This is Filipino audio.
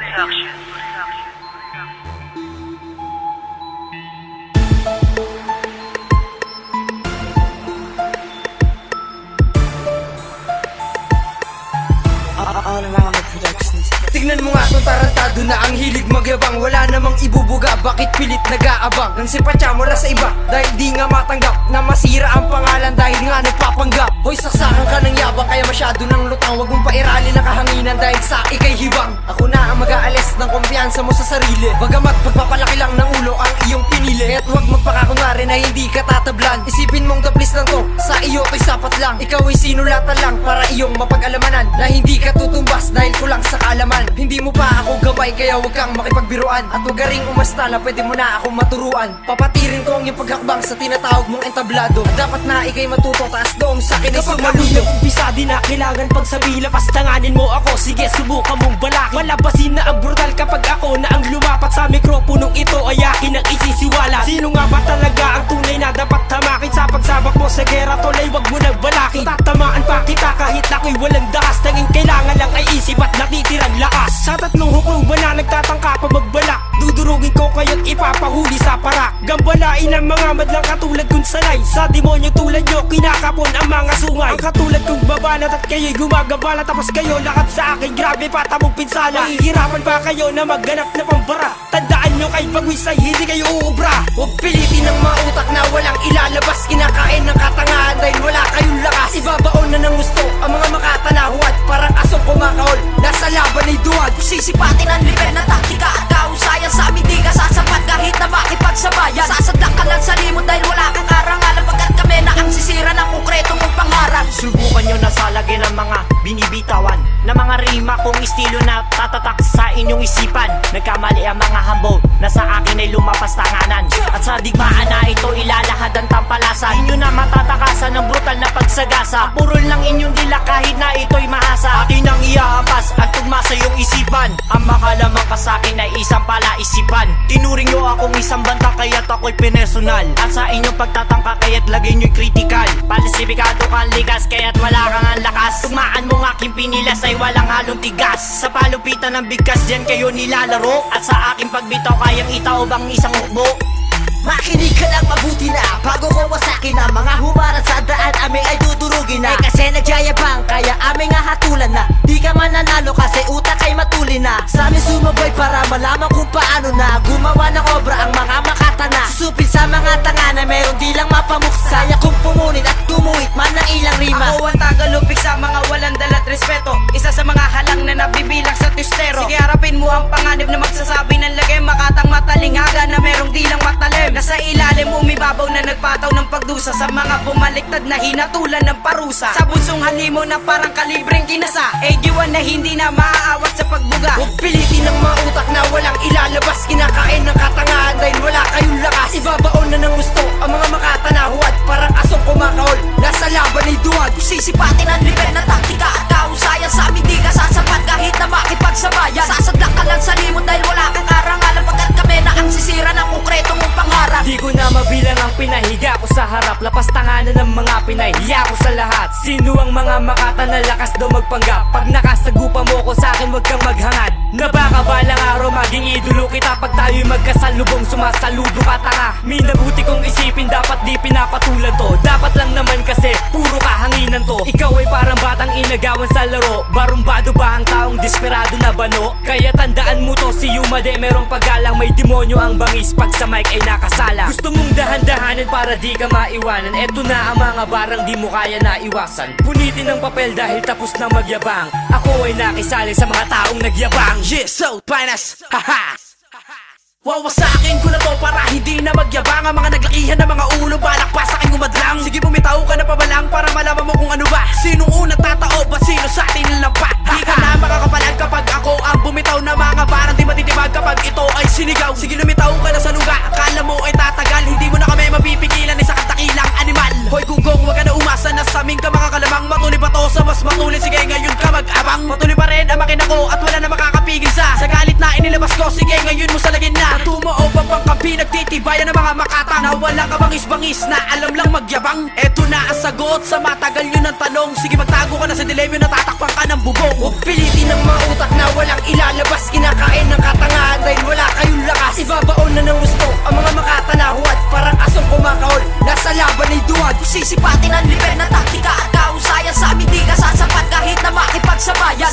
All around the productions. Tignan mo nga tong tarantado na ang hilig magyabang Wala namang ibubuga, bakit pilit nag-aabang? Nang simpatya mula sa iba, dahil di nga matanggap Na masira ang pangalan dahil nga nagpapanggap. Hoy saksakan ka ng yabang, kaya masyado ng lutang. Huwag mong pairali ng kahanginan dahil sa ikay hibang. Ako na ang mag-aalis ng kumpiyansa mo sa sarili. Bagamat pagpapalaki lang ng ulo ang iyong pinili. Kaya't huwag magpakakunwari na hindi ka tatablan. Isipin iyo to'y sapat lang. Ikaw ay sinulatan lang para iyong mapag-alamanan. Na hindi ka tutumbas dahil kulang sa kaalaman. Hindi mo pa ako gabay kaya huwag kang makipagbiruan. At huwag ka ring umasta na pwede mo na akong maturuan. Papatirin ko ang iyong paghakbang sa tinatawag mong entablado. At dapat na ikay matuto taas doong sa akin ay Kapag sumaludo ako'y nagumpisa di na kailangan pagsabi Lapastanganin mo ako, sige subukan parak Gambalain ang mga madlang katulad kong sanay. Sa demonyo tulad nyo kinakapon ang mga sungay. Ang katulad kong babanat at kayo'y gumagabala. Tapos kayo lakat sa akin grabe patamong pinsala. Mahihirapan pa kayo na magganap na pambara. Tandaan nyo kay pagwis ay hindi kayo uubra. Huwag pilitin ng mga utak na walang ilalabas. Kinakain ng katangahan dahil wala kayong lakas. Ibabaon na ng gusto ang mga At digmaan na ito ilalahad ang tampalasan Inyo na matatakasan ng brutal na pagsagasa. Purol lang inyong dila kahit na ito'y mahasa. Akin ang iyahampas at tugma sa iyong isipan. Ang makalamang ka sa akin ay isang palaisipan. Tinuring nyo akong isang banta kaya't ako'y pinersonal At sa inyong pagtatangka kaya't lagay nyo'y critical. Palisipikado kang ligas kaya't wala kang ang lakas. Tugmaan mong aking pinilas ay walang halong tigas. Sa palupitan ng bigkas dyan kayo nilalaro. At sa aking pagbitaw kayang itaob ang isang hukbo Makinig ka lang mabuti na. Bago ko wasakin ang mga humarang sa daan Aming ay dudurugin na. Eh kasi nagyayabang kaya aming hatulan na. Di ka mananalo kasi utak ay matuli na. Sa amin sumabay para malaman kung paano na. Gumawa ng obra ang mga makatana. Susupil sa mga tanga na meron di lang mapamuksa. Kaya kung pumunit at tumuwit man ng ilang rima. Ako ang tagalupik sa mga walang dalat respeto. Isa sa mga halang na nabibilang sa tustero Sige harapin mo ang panganib na magsasabi ng lagay. Makatang matalinghaga na merong dilang matalim Nasa ilalim umibabaw na nagpataw ng pagdusa. Sa mga bumaliktad na hinatulan ng parusa. Sa bunsong halimo na parang kalibreng kinasa. Egiwan na hindi na maaawat sa pagbuga. Huwag pilitin ng mga utak na walang ilalabas. Kinakain ng mga pinahiya ko sa lahat. Sino ang mga makata na lakas daw magpanggap Pag nakasagupa mo ko sa akin wag kang maghangad. Na baka balang araw maging idolo kita. Pag tayo'y magkasalubong sumasaludo ka tanga Minabuti kong isipin dapat di pinapatulan to. Dapat lang naman kasi puro kahanginan to. Ikaw ay parang batang inagawan sa laro. Barumbado ba ang taong desperado na bano? Kaya tandaan mo si Yumade merong paggalang May demonyo ang bangis. Pag sa mic ay nakasala. Gusto mong dahan-dahanin para di ka maiwanan. Eto na ang mga barang di mo kaya na iwasan Punitin ng papel dahil tapos na magyabang. Ako ay nakisali sa mga taong nagyabang. Yeah, so finest, haha. Wawasakin ko na to para hindi na magyabang. Ang mga naglakihan na mga ulo balak kapag ito ay sinigaw. Sige lumitaw ka na sa luga, akala mo ay tatagal. Hindi mo na kami mapipigilan. Isa katakilang animal. Hoy gugong wag ka na umasa na sa aming ka mga kalamang. Matuloy pa to sa mas matuloy sige ngayon ka mag-abang. Patuloy pa rin ang makina ko at na ko sige ngayon mo sa lagin na. Tumo o papang kampi nagtitibayan ng mga makata Na wala ka bangis-bangis na alam lang magyabang? Eto na ang sagot sa matagal yun ng tanong. Sige magtago ka na sa dilemma na tatakbo tapang ka ng bubong. Huwag pilitin ng mga utak na walang ilalabas. Kinakain ng katangahan dahil wala kayong lakas. Ibabaon na ng gusto ang mga makatanahuat Parang asong kumakaol, nasa laban ay duwag Sisipatin ang liber na taktika at kahusayan Sa amin di ka sasapat kahit na makipagsabayan